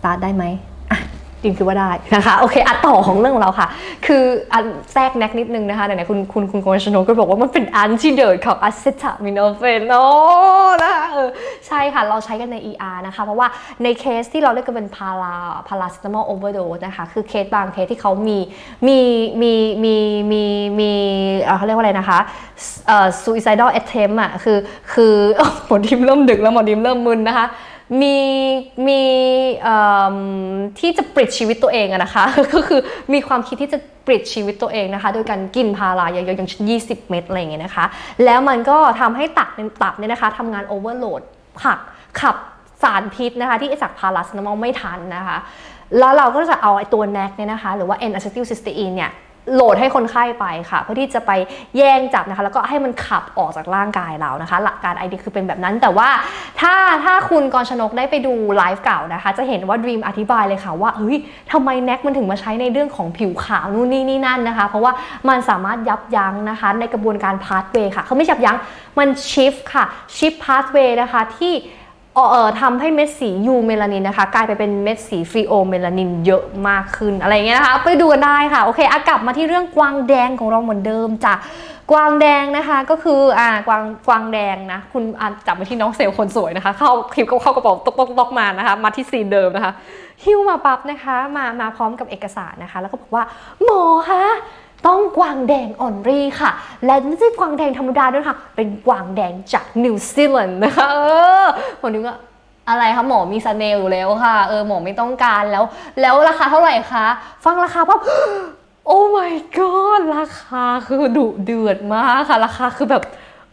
สตาร์ทได้ไหมอะดิมคิดว่าได้นะคะโอเคอัดต่อของเรื่องของเราค่ะ คืออันแทรกแน็กนิดนึงนะคะไหนๆคุณคุณคุณโกนชโนก็บอกว่ามันเป็นอันที่เดินของอะเซตามิโนเฟนโนนะคะเออใช่ค่ะเราใช้กันใน ER นะคะเพราะว่าในเคสที่เราเรียกกันเป็นพาราพาราซิตามอลโอเวอร์โดนะคะคือเคสบางเคสที่เขามีมีมีมีมีมีเขาเรียกว่าอะไรนะคะเอ่อ suicidal attempt อะคือคือหมอดิมเริ่มดึกแล้วหมอดิมเริ่มมึนนะคะ มีมีที่จะปลิดชีวิตตัวเองนะคะ ก็คือมีความคิดที่จะปลิดชีวิตตัวเองนะคะ โดยการกินพาราเยอะๆอย่างเช่น20เม็ดอะไรอย่างเงี้ยนะคะ แล้วมันก็ทำให้ตับในตับเนี่ยนะคะทำงานโอเวอร์โหลดขับขับสารพิษนะคะ ที่จากพาราสนามอลไม่ทันนะคะ แล้วเราก็จะเอาไอ้ตัวแนกเนี่ยนะคะ หรือว่า n a c e t y l c y s t e i n เนี่ย โหลดให้คนไข้ไปค่ะ เพื่อที่จะไปแย่งจับนะคะ แล้วก็ให้มันขับออกจากร่างกายเรานะคะ หลักการไอเดียคือเป็นแบบนั้น แต่ว่าถ้าถ้าคุณกรชนกได้ไปดูไลฟ์เก่านะคะ จะเห็นว่า Dream อธิบายเลยค่ะว่าเฮ้ยทำไมแน็กมันถึงมาใช้ในเรื่องของผิวขาวนู่นนี่นี่นั่นนะคะ เพราะว่ามันสามารถยับยั้งนะคะ ในกระบวนการพาสเวย์ค่ะเขาไม่ยับยั้งมันชิฟค่ะชิฟพาสเวย์นะคะที่ เออทำให้เม็ดสียูเมลานินนะคะ กลายไปเป็นเม็ดสีฟรีโอเมลานินเยอะมากขึ้นอะไรเงี้ยนะคะ ไปดูกันได้ค่ะโอเคอากลับมาที่เรื่องกวางแดงของเราเหมือนเดิมจ้ะกวางแดงนะคะก็คืออ่ากวางกวางแดงนะคุณอ่านจับมาที่น้องเซลล์คนสวยนะคะ เข้าคลิปเข้ากระเป๋าตกตกตกมานะคะมาที่ซีนเดิมนะคะหิ้วมาปั๊บนะคะ มามาพร้อมกับเอกสารนะคะ แล้วก็บอกว่าหมอคะ ต้องกวางแดงออนรีค่ะ และไม่ใช่กวางแดงธรรมดาด้วยค่ะ เป็นกวางแดงจากนิวซีแลนด์นะคะเออหมอนึกว่าอะไรคะหมอมีสเนลอยู่แล้วค่ะ เออหมอไม่ต้องการแล้ว แล้วราคาเท่าไหร่คะ ฟังราคาปั๊บโอ้ my god ราคาคือดุเดือดมากค่ะ ราคาคือแบบ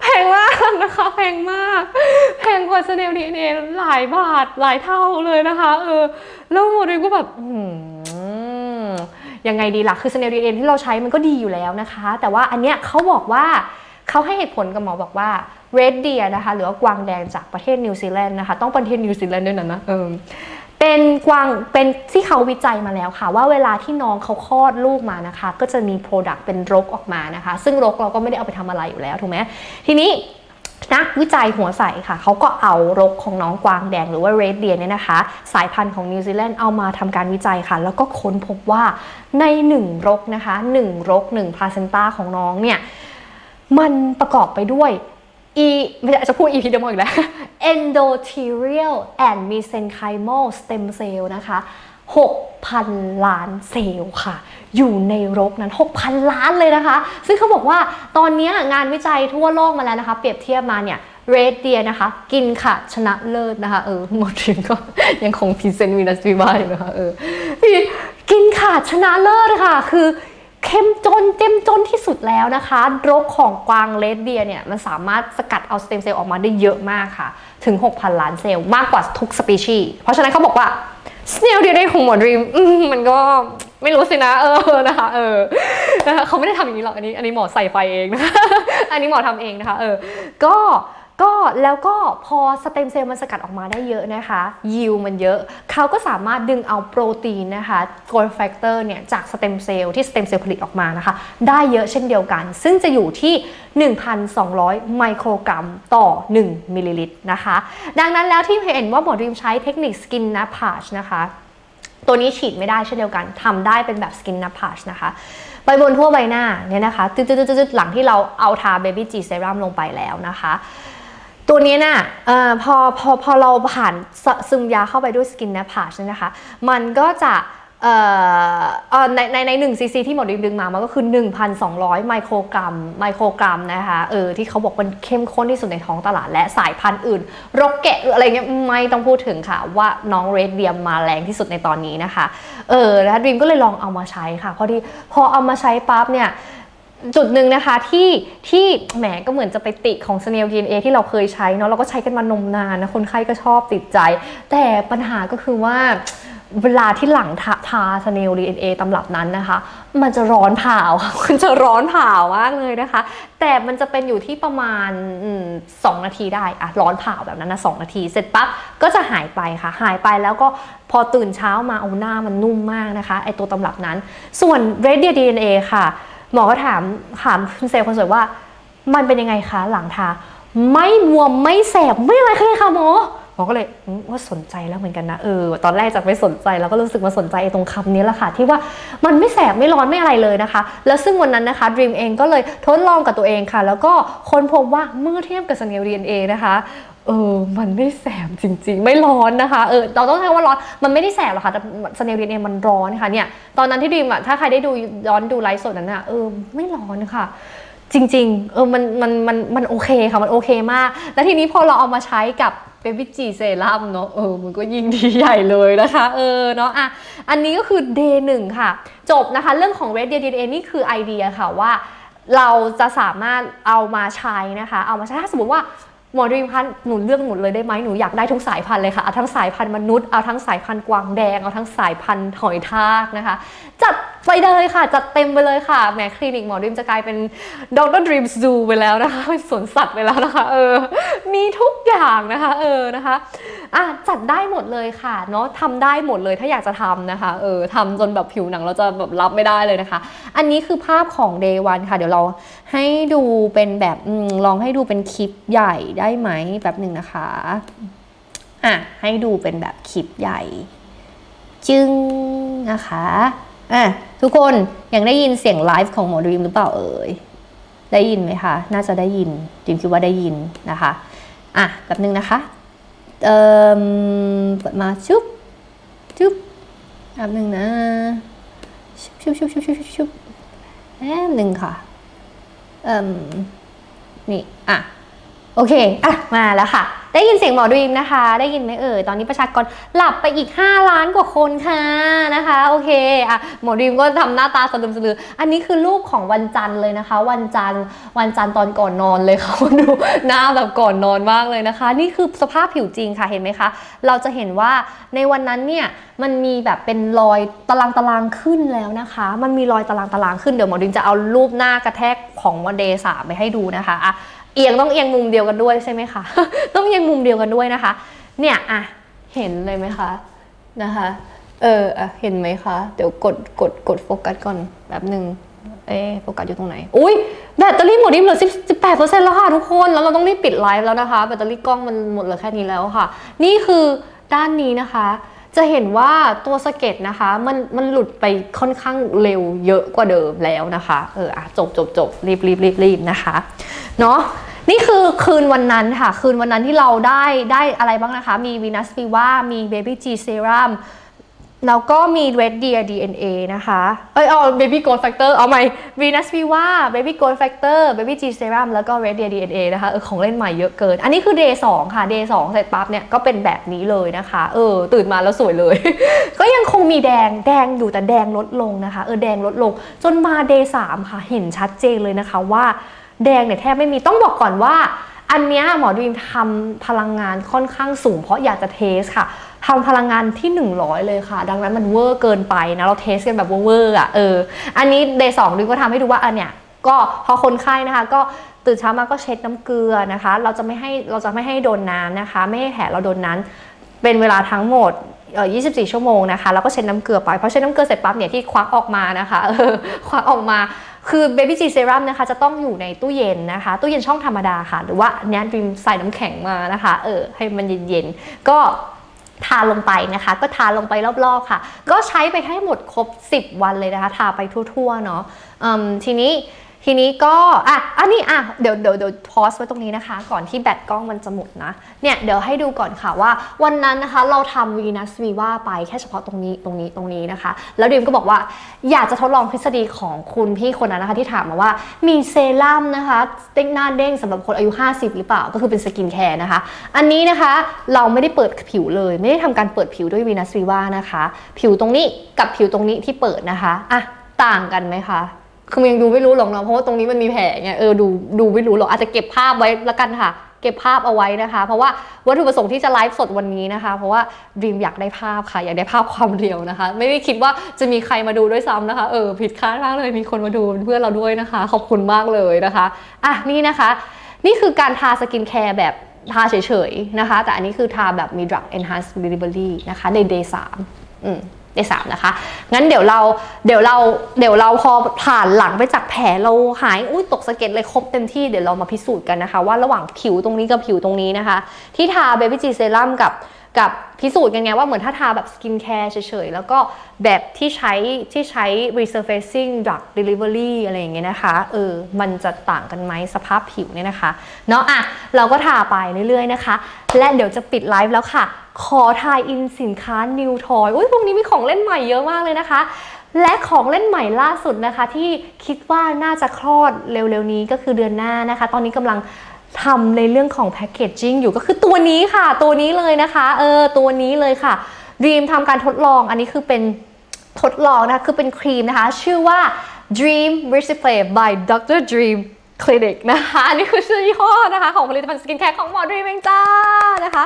แพงมากนะคะ แพงมาก แพงกว่าสเนลดีเอหลายบาทหลายเท่าเลยนะคะ เออ แล้วหมดเลยก็แบบอืม ยังไงดีล่ะคือสเนลดีเอที่เราใช้มันก็ดีอยู่แล้วนะคะ แต่ว่าอันเนี้ยเขาบอกว่าเขาให้เหตุผลกับหมอบอกว่า red deer นะคะ หรือว่ากวางแดงจากประเทศนิวซีแลนด์นะคะ ต้องประเทศนิวซีแลนด์ด้วยนะนะเออเป็นกวางเป็นที่เขาวิจัยมาแล้วค่ะ ว่าเวลาที่น้องเขาคลอดลูกมานะคะ ก็จะมี product เป็นรกออกมานะคะ ซึ่งรกเราก็ไม่ได้เอาไปทำอะไรอยู่แล้วถูกไหมทีนี้ นักวิจัยหัวใสค่ะ เขาก็เอารกของน้องกวางแดงหรือว่าเรดเดียเนี่ยนะคะ สายพันธุ์ของนิวซีแลนด์เอามาทำการวิจัยค่ะ แล้วก็ค้นพบว่าในหนึ่งรกนะคะหนึ่งรกหนึ่งพลาเซนตาของน้องเนี่ย มันประกอบไปด้วย e ไม่ใช่จะพูด e p i d e r m a l อีกแล้ว endothelial and mesenchymal stem cell นะคะ 6,000 ล้านเซลล์ค่ะ อยู่ในรกนั้น 6,000 ล้านเลยนะคะ ซึ่งเขาบอกว่าตอนนี้งานวิจัยทั่วโลกมาแล้วนะคะ เปรียบเทียบมาเนี่ยเรดเดียนะคะ กินค่ะ ชนะเลิศนะคะ เออหมดถึงก็ยังคงพรีเซนต์วีนัสวีบาอยู่นะคะเออกินค่ะ ชนะเลิศค่ะ คือเข้มจนเต็มจนที่สุดแล้วนะคะรกของกวางเรดเดียเนี่ย มันสามารถสกัดเอาสเต็มเซลล์ออกมาได้เยอะมากค่ะ ถึง 6,000 ล้านเซลล์มากกว่าทุกสปีชีส์เพราะฉะนั้นเขาบอกว่า สเนลเดียได้ของหมอดรีมมันก็ไม่รู้สินะ เออนะคะเออนะคะเขาไม่ได้ทำอย่างนี้หรอกอันนี้ อันนี้หมอใส่ไฟเองนะคะอันนี้หมอทำเองนะคะเออก็ ก็แล้วก็พอสเต็มเซลล์มันสกัดออกมาได้เยอะนะคะยิวมันเยอะเขาก็สามารถดึงเอาโปรตีนนะคะโกลแฟกเตอร์เนี่ยจากสเต็มเซลล์ที่สเต็มเซลล์ผลิตออกมานะคะ ได้เยอะเช่นเดียวกัน ซึ่งจะอยู่ที่ 1,200 ไมโครกรัมต่อ 1 มิลลิลิตรนะคะ ดังนั้นแล้วที่เห็นว่าหมอดรีมใช้เทคนิคสกินนาพาชนะคะตัวนี้ฉีดไม่ได้เช่นเดียวกันทำได้เป็นแบบสกินนับพาชนะคะไปบนทั่วใบหน้าเนี่ยนะคะตืดๆๆหลังที่เราเอาทาเบบี้จีเซรั่มลงไปแล้วนะคะ ตัวนี้น่ะเอ่อพอพอพอเราผ่านซึมยาเข้าไปด้วยสกินนับพาชนะคะ มันก็จะในในในหนึ่งซีซีที่หมอดึงดึงมามันก็คือ 1,200 ไมโครกรัมไมโครกรัมนะคะเออที่เขาบอกมันเข้มข้นที่สุดในท้องตลาดและสายพันธุ์อื่น รกแกะอะไรเงี้ยไม่ต้องพูดถึงค่ะ ว่าน้องเรดเดียมมาแรงที่สุดในตอนนี้นะคะ เออแล้วดรีมก็เลยลองเอามาใช้ค่ะ พอดีพอเอามาใช้ปั๊บเนี่ย จุดหนึ่งนะคะที่ที่แหมก็เหมือนจะไปติของ Snail DNA ที่เราเคยใช้เนาะเราก็ใช้กันมานมนานนะคนไข้ก็ชอบติดใจ แต่ปัญหาก็คือว่าเวลาที่หลังทาทา Snail DNA ตำรับนั้นนะคะ มันจะร้อนเผามันจะร้อนเผามากเลยนะคะ แต่มันจะเป็นอยู่ที่ประมาณอืมสองนาทีได้อะร้อนเผาแบบนั้นนะสองนาที เสร็จปั๊บก็จะหายไปค่ะ หายไปแล้วก็พอตื่นเช้ามาเอาหน้ามันนุ่มมากนะคะไอตัวตำรับนั้น ส่วน Red Deer DNA ค่ะ หมอก็ถามถามคุณเซลล์คนสวยว่า มันเป็นยังไงคะหลังทา ไม่บวมไม่แสบไม่อะไรเลยค่ะหมอหมอก็เลยว่าสนใจแล้วเหมือนกันนะเออตอนแรกจะไม่สนใจแล้วก็รู้สึกมาสนใจตรงคำนี้แหละค่ะที่ว่ามันไม่แสบไม่ร้อนไม่อะไรเลยนะคะ แล้วซึ่งวันนั้นนะคะ Dream เองก็เลยทดลองกับตัวเองค่ะ แล้วก็ค้นพบว่าเมื่อเทียบกับสเนล DNA นะคะ เออ มันไม่แสบจริง ๆ ไม่ร้อนนะคะ เออ เราต้องใช้ว่าร้อน มันไม่ได้แสบหรอกค่ะ แต่สเนล DNA มันร้อนค่ะเนี่ย ตอนนั้นที่ Dream อะถ้าใครได้ดูย้อนดูไลฟ์สดนั้นอะเออ ไม่ร้อนค่ะ จริง ๆ เออ มัน มัน มัน มันโอเคค่ะ มันโอเคมาก แล้วทีนี้พอเราเอามาใช้กับเบบี้จีเซรั่มเนาะ เออ มันก็ยิ่งดีใหญ่เลยนะคะ เออ เนาะอะอันนี้ก็คือ day หนึ่งค่ะ จบนะคะ เรื่องของ red DNA นี่คือไอเดียค่ะว่าเราจะสามารถเอามาใช้นะคะ เอามาใช้ถ้าสมมติว่า หมอดรีมคะหนูเลือกหมดเลยได้ไหมหนูอยากได้ทุกสายพันธุ์เลยค่ะ เอาทั้งสายพันธุ์มนุษย์ เอาทั้งสายพันธุ์กวางแดง เอาทั้งสายพันธุ์หอยทากนะคะ จัดไปเลยค่ะ จัดเต็มไปเลยค่ะ แหมคลินิกหมอดรีมจะกลายเป็นดรดรีมซูไปแล้วนะคะ เป็นสวนสัตว์ไปแล้วนะคะ เออ มีทุกอย่างนะคะ เออ นะคะ อะ จัดได้หมดเลยค่ะ เนาะทำได้หมดเลยถ้าอยากจะทำนะคะ เออทำจนแบบผิวหนังเราจะแบบรับไม่ได้เลยนะคะ อันนี้คือภาพของ day one ค่ะ เดี๋ยวเราให้ดูเป็นแบบอลองให้ดูเป็นคลิปใหญ่ได้ไหมแบบหนึ่งนะคะอะให้ดูเป็นแบบคลิปใหญ่ จึงนะคะอะทุกคนยังได้ยินเสียงไลฟ์ของหมอดรีมหรือเปล่าเอ่ยได้ยินไหมคะน่าจะได้ยินดิมคิดว่าได้ยินนะคะอะแบบหนึ่งนะคะเอ่อเปิดมาชุบชุบแป๊บหนึ่งนะชุบชุบชุบชุบชุบชุบชุบแป๊บหนึ่งค่ะเอ่มนี่อะ โอเค อะ มาแล้วค่ะ ได้ยินเสียงหมอดรีมนะคะ ได้ยินไหมเอ่ย ตอนนี้ประชากรหลับไปอีก 5 ล้านกว่าคนค่ะนะคะ โอเค อะ หมอดรีมก็ทำหน้าตาสะดึมสลือ อันนี้คือรูปของวันจันทร์เลยนะคะ วันจันทร์ วันจันทร์ตอนก่อนนอนเลยค่ะดูหน้าแบบก่อนนอนมากเลยนะคะ นี่คือสภาพผิวจริงค่ะ เห็นไหมคะ เราจะเห็นว่าในวันนั้นเนี่ย มันมีแบบเป็นรอยตารางตารางขึ้นแล้วนะคะ มันมีรอยตารางตารางขึ้น เดี๋ยวหมอดินจะเอารูปหน้ากระแทกของวันเดย์สามไปให้ดูนะคะ อะ เอียงต้องเอียงมุมเดียวกันด้วยใช่ไหมคะ ต้องเอียงมุมเดียวกันด้วยนะคะ เนี่ยอะเห็นเลยไหมคะนะคะ เอออะเห็นไหมคะ เดี๋ยวกดกดกดโฟกัสก่อนแบบหนึ่งเอ๊โฟกัสอยู่ตรงไหน อุ้ยแบตเตอรี่หมดดิมเหลือ10 18%แล้วค่ะทุกคน แล้วเราต้องรีบปิดไลฟ์แล้วนะคะ แบตเตอรี่กล้องมันหมดเหลือแค่นี้แล้วค่ะ นี่คือด้านนี้นะคะ จะเห็นว่าตัวสะเก็ตนะคะ มันมันหลุดไปค่อนข้างเร็วเยอะกว่าเดิมแล้วนะคะ เอออะจบจบจบรีบรีบรีบรีบนะคะ เนาะ นี่คือคืนวันนั้นค่ะ คืนวันนั้นที่เราได้ได้อะไรบ้างนะคะ มี Venus Viva มี Baby G Serum แล้วก็มี Red Deer DNA นะคะ เอ้ยเอา Baby Growth Factor เอาใหม่ Venus Viva Baby Growth Factor Baby G Serum แล้วก็ Red Deer DNA นะคะเออของเล่นใหม่เยอะเกิน อันนี้คือ Day 2 ค่ะ Day 2 เสร็จปั๊บเนี่ยก็เป็นแบบนี้เลยนะคะ เออ ตื่นมาแล้วสวยเลย ก็ยังคงมีแดงแดงอยู่แต่แดงลดลงนะคะ เออแดงลดลง จนมา Day 3 ค่ะ เห็นชัดเจนเลยนะคะว่า แดงเนี่ยแทบไม่มีต้องบอกก่อนว่า อันเนี้ยหมอดูมทำพลังงานค่อนข้างสูง เพราะอยากจะเทสค่ะทำพลังงานที่ 100 เลยค่ะ ดังนั้นมันเวอร์เกินไปนะเราเทสกันแบบเวอร์อะเอออันนี้เดย์สองดิมก็ทำให้ดูว่าอันเนี้ยก็พอคนไข้นะคะก็ตื่นเช้ามาก็เช็ดน้ำเกลือนะคะ เราจะไม่ให้เราจะไม่ให้โดนน้ำนะคะ ไม่ให้แผลเราโดนน้ำเป็นเวลาทั้งหมดเอ่อ24 ชั่วโมงนะคะ แล้วก็เช็ดน้ำเกลือไปพอเช็ดน้ำเกลือเสร็จปั๊บเนี่ยที่ควักออกมานะคะเออควักออกมา คือ Baby G Serum นะคะจะต้องอยู่ในตู้เย็นนะคะ ตู้เย็นช่องธรรมดาค่ะ หรือว่าอันเนี้ยดิมใส่น้ำแข็งมานะคะ เออ ให้มันเย็นๆ ก็ทาลงไปนะคะ ก็ทาลงไปรอบๆค่ะ ก็ใช้ไปให้หมดครบ 10 วันเลยนะคะ ทาไปทั่วๆ เนาะทีนี้ ทีนี้ก็อะอันนี้อะเดี๋ยวเดี๋ยวเดี๋ยวพอสไว้ตรงนี้นะคะ ก่อนที่แบตกล้องมันจะหมดนะ เนี่ยเดี๋ยวให้ดูก่อนค่ะว่าวันนั้นนะคะเราทำ Venus Viva ไปแค่เฉพาะตรงนี้ตรงนี้ตรงนี้นะคะ แล้วดิมก็บอกว่าอยากจะทดลองทฤษฎีของคุณพี่คนนั้นนะคะที่ถามมาว่ามีเซรั่มนะคะเด้งหน้าเด้งสำหรับคนอายุ 50 หรือเปล่าก็คือเป็นสกินแคร์นะคะ อันนี้นะคะเราไม่ได้เปิดผิวเลย ไม่ได้ทำการเปิดผิวด้วย Venus Viva นะคะ ผิวตรงนี้กับผิวตรงนี้ที่เปิดนะคะอะต่างกันไหมคะ คือมันยังดูไม่รู้หรอกเนาะเพราะว่าตรงนี้มันมีแผลไงเออดูดูไม่รู้หรอกอาจจะเก็บภาพไว้ละกันค่ะ เก็บภาพเอาไว้นะคะ เพราะว่าวัตถุประสงค์ที่จะไลฟ์สดวันนี้นะคะ เพราะว่าดีมอยากได้ภาพค่ะ อยากได้ภาพความเรียวนะคะ ไม่ได้คิดว่าจะมีใครมาดูด้วยซ้ำนะคะเออผิดคาดมากเลยมีคนมาดูเป็นเพื่อนเราด้วยนะคะ ขอบคุณมากเลยนะคะอะนี่นะคะ นี่คือการทาสกินแคร์แบบทาเฉยๆนะคะ แต่อันนี้คือทาแบบมี drug enhanced delivery นะคะใน day 3อืม day 3นะคะ งั้นเดี๋ยวเราเดี๋ยวเราเดี๋ยวเราพอผ่านหลังไปจากแผลเราหายอุ้ยตกสะเก็ดเลยครบเต็มที่เดี๋ยวเรามาพิสูจน์กันนะคะ ว่าระหว่างผิวตรงนี้กับผิวตรงนี้นะคะ ที่ทาเบบี้จีเซรั่มกับ กับพิสูจน์กันไงว่าเหมือนถ้าทาแบบสกินแคร์เฉยๆ แล้วก็แบบที่ใช้ที่ใช้ resurfacing drug delivery อะไรอย่างเงี้ยนะคะเออมันจะต่างกันไหมสภาพผิวเนี่ยนะคะเนาะอะเราก็ทาไปเรื่อยๆนะคะ และเดี๋ยวจะปิดไลฟ์แล้วค่ะ ขอทายอินสินค้า New Toy อุ้ยพวกนี้มีของเล่นใหม่เยอะมากเลยนะคะ และของเล่นใหม่ล่าสุดนะคะ ที่คิดว่าน่าจะคลอดเร็วๆนี้ก็คือเดือนหน้านะคะ ตอนนี้กำลัง ทำในเรื่องของแพคเกจจิ้งอยู่ก็คือตัวนี้ค่ะ ตัวนี้เลยนะคะเออตัวนี้เลยค่ะ Dream ทำการทดลองอันนี้คือเป็นทดลองนะคะคือเป็นครีมนะคะ ชื่อว่า Dream Resupply by Dr. Dream Clinic นะคะอันนี้คือชื่อยี่ห้อนะคะของผลิตภัณฑ์สกินแคร์ของหมอ Dream เองจ้านะคะ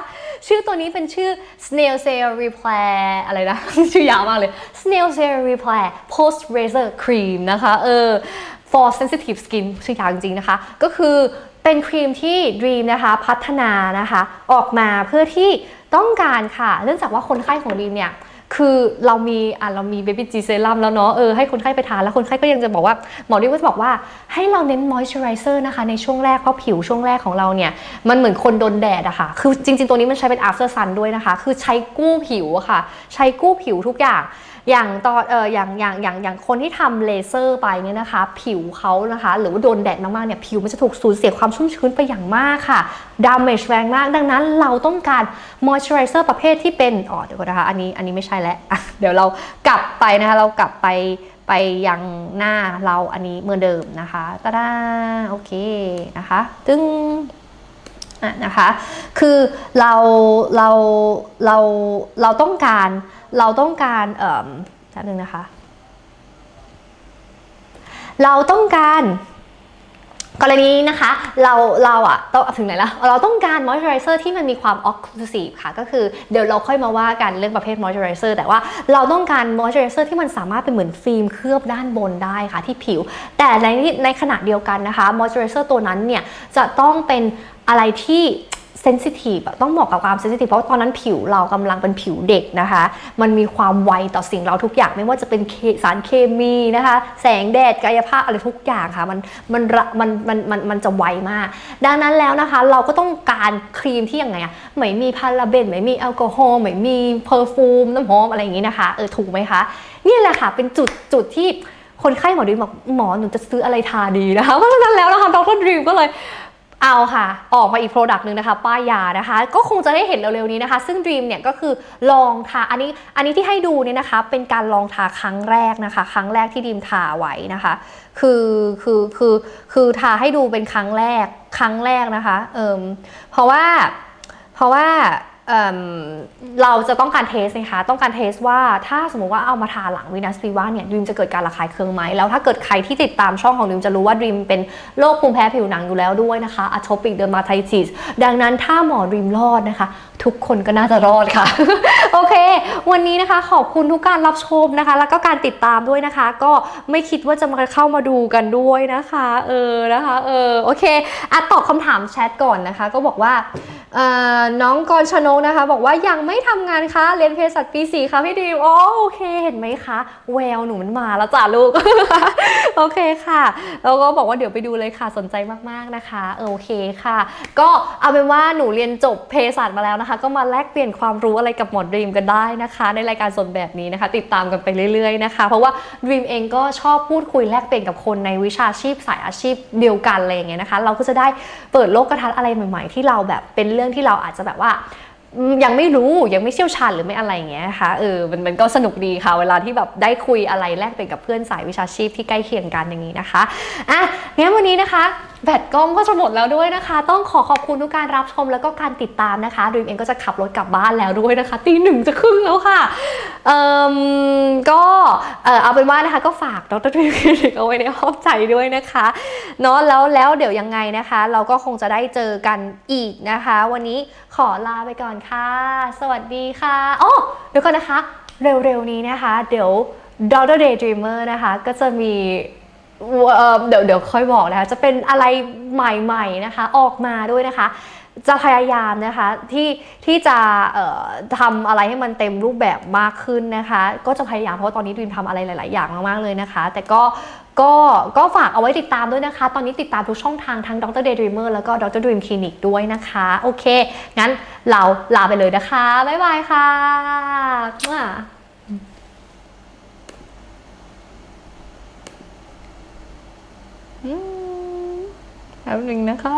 ชื่อตัวนี้เป็นชื่อ Snail Cell Repair อะไรนะ ชื่อยาวมากเลย Snail Cell Repair Post Razor Cream นะคะเออ for sensitive skin ชื่อยาวจริงๆนะคะ ก็คือ เป็นครีมที่ Dream นะคะพัฒนานะคะออกมาเพื่อที่ต้องการค่ะ เนื่องจากว่าคนไข้ของ Dream เนี่ย คือเรามีอะเรามีเบบี้จีเซรั่มแล้วเนาะเออให้คนไข้ไปทานแล้วคนไข้ก็ยังจะบอกว่าหมอดิวก็จะบอกว่าให้เราเน้นมอยส์เจอไรเซอร์นะคะในช่วงแรกเพราะผิวช่วงแรกของเราเนี่ยมันเหมือนคนโดนแดดอะค่ะ คือจริง ๆ ตัวนี้มันใช้เป็น after sun ด้วยนะคะ คือใช้กู้ผิวอะค่ะ ใช้กู้ผิวทุกอย่างอย่างตอนเอออย่างอย่างอย่างอย่างคนที่ทำเลเซอร์ไปเนี่ยนะคะ ผิวเขานะคะ หรือว่าโดนแดดมากๆเนี่ยผิวมันจะถูกสูญเสียความชุ่มชื้นไปอย่างมากค่ะดามเมจแรงมาก ดังนั้นเราต้องการมอยส์เจอไรเซอร์ประเภทที่เป็นอ๋อเดี๋ยวก่อนนะคะอันนี้อันนี้ไม่ใช่แล้วเดี๋ยวเรากลับไปนะคะ เรากลับไปไปยังหน้าเราอันนี้เหมือนเดิมนะคะตาดาโอเคนะคะตึ้งอะนะคะ คือเราเราเราเราต้องการเราต้องการเอ่อแป๊บนึงนะคะ เราต้องการ กรณีนี้นะคะ เราเราอะต้องถึงไหนละเราต้องการมอยส์เจอไรเซอร์ที่มันมีความออกลูซีฟค่ะ ก็คือเดี๋ยวเราค่อยมาว่ากันเรื่องประเภทมอยส์เจอไรเซอร์แต่ว่าเราต้องการมอยส์เจอไรเซอร์ที่มันสามารถเป็นเหมือนฟิล์มเคลือบด้านบนได้ค่ะที่ผิว แต่ในในขณะเดียวกันนะคะมอยส์เจอไรเซอร์ตัวนั้นเนี่ยจะต้องเป็นอะไรที่ เซนซิทีฟต้องเหมาะกับความเซนซิทีฟเพราะตอนนั้นผิวเรากำลังเป็นผิวเด็กนะคะ มันมีความไวต่อสิ่งเราทุกอย่างไม่ว่าจะเป็นสารเคมีนะคะ แสงแดดกายภาพอะไรทุกอย่างค่ะ มันมันมันมันมันมันจะไวมาก ดังนั้นแล้วนะคะ เราก็ต้องการครีมที่ยังไงอะไม่มีพาราเบนไม่มีแอลกอฮอล์ไม่มีเพอร์ฟูมน้ำหอมอะไรอย่างนี้นะคะเออถูกไหมคะนี่แหละค่ะเป็นจุดจุดที่คนไข้หมอดีบอกหมอหนูจะซื้ออะไรทาดีนะคะเพราะฉะนั้นแล้วนะคะดรดรีมก็เลย เอาค่ะ ออกมาอีกโปรดักต์หนึ่งนะคะ ป้ายยานะคะ ก็คงจะได้เห็นเร็วๆนี้นะคะ ซึ่ง Dream เนี่ยก็คือลองทาอันนี้อันนี้ที่ให้ดูเนี่ยนะคะ เป็นการลองทาครั้งแรกนะคะ ครั้งแรกที่ดีมทาไว้นะคะ คือคือคือคือทาให้ดูเป็นครั้งแรกครั้งแรกนะคะเอิมเพราะว่าเพราะว่า เเราจะต้องการเทสนะคะต้องการเทสว่าถ้าสมมติว่าเอามาทาหลังวินัสวีว่าเนี่ยด e มจะเกิดการระคายเคืองไหมแล้วถ้าเกิดใครที่ติดตามช่องของด e มจะรู้ว่าด e มเป็นโรคภูมิแพ้ผิวหนังอยู่แล้วด้วยนะคะอ atopic dermatitis ดังนั้นถ้าหมอด e มรอดนะคะ ทุกคนก็น่าจะรอดค่ะ โอเค วันนี้นะคะขอบคุณทุกการรับชมนะคะ แล้วก็การติดตามด้วยนะคะ ก็ไม่คิดว่าจะมาเข้ามาดูกันด้วยนะคะ เออนะคะเออโอเคอะตอบคำถามแชทก่อนนะคะ ก็บอกว่า น้องกรชนกนะคะ บอกว่ายังไม่ทำงานคะเรียนเภสัชปีสี่ค่ะพี่ดีมอ๋อโอเคเห็นไหมคะแววหนูมันมาแล้วจ้ะลูก โอเคค่ะแล้วก็บอกว่าเดี๋ยวไปดูเลยค่ะสนใจมากๆนะคะเออโอเคค่ะ ก็เอาเป็นว่าหนูเรียนจบเภสัชมาแล้วนะคะ ก็มาแลกเปลี่ยนความรู้อะไรกับหมอดรีมกันได้นะคะ ในรายการสดแบบนี้นะคะ ติดตามกันไปเรื่อยๆนะคะ เพราะว่าดรีมเองก็ชอบพูดคุยแลกเปลี่ยนกับคนในวิชาชีพสายอาชีพเดียวกันอะไรอย่างเงี้ยนะคะ เราก็จะได้เปิดโลกทัศน์อะไรใหม่ ๆ ที่เราแบบเป็นเรื่องที่เราอาจจะแบบว่ายังไม่รู้ยังไม่เชี่ยวชาญหรือไม่อะไรอย่างเงี้ยนะคะเออมันมันก็สนุกดีค่ะ เวลาที่แบบได้คุยอะไรแลกเปลี่ยนกับเพื่อนสายวิชาชีพที่ใกล้เคียงกันอย่างนี้นะคะอะงั้นวันนี้นะคะ แบตกล้องก็จะหมดแล้วด้วยนะคะ ต้องขอขอบคุณทุกการรับชมแล้วก็การติดตามนะคะดรีมเองก็จะขับรถกลับบ้านแล้วด้วยนะคะตีหนึ่งจะครึ่งแล้วค่ะเอ่มก็เออเอาเป็นว่านะคะก็ฝากดรดรีมคลินิกเอาไว้ในอ้อมใจด้วยนะคะเนาะแล้วแล้วเดี๋ยวยังไงนะคะ เราก็คงจะได้เจอกันอีกนะคะ วันนี้ขอลาไปก่อนค่ะ สวัสดีค่ะอ๋อเดี๋ยวก่อนนะคะ เร็วๆนี้นะคะ เดี๋ยว Daughter Daydreamer นะคะ ก็จะมี เดี๋ยวเดี๋ยวค่อยบอกนะคะจะเป็นอะไรใหม่ๆนะคะออกมาด้วยนะคะ จะพยายามนะคะที่ที่จะทำอะไรให้มันเต็มรูปแบบมากขึ้นนะคะ ก็จะพยายามเพราะาตอนนี้ดีมทำอะไรหลาย ๆ อย่างมากๆเลยนะคะ แต่ก็ก็ก็ฝากเอาไว้ติดตามด้วยนะคะ ตอนนี้ติดตามทุกช่องทางทั้ง Dr. Daydreamer แล้วก็ Dr. Dream Clinic ด้วยนะคะ โอเค งั้นเราลาไปเลยนะคะ บ๊ายบายค่ะมั่วอืม แป๊บนึงนะคะ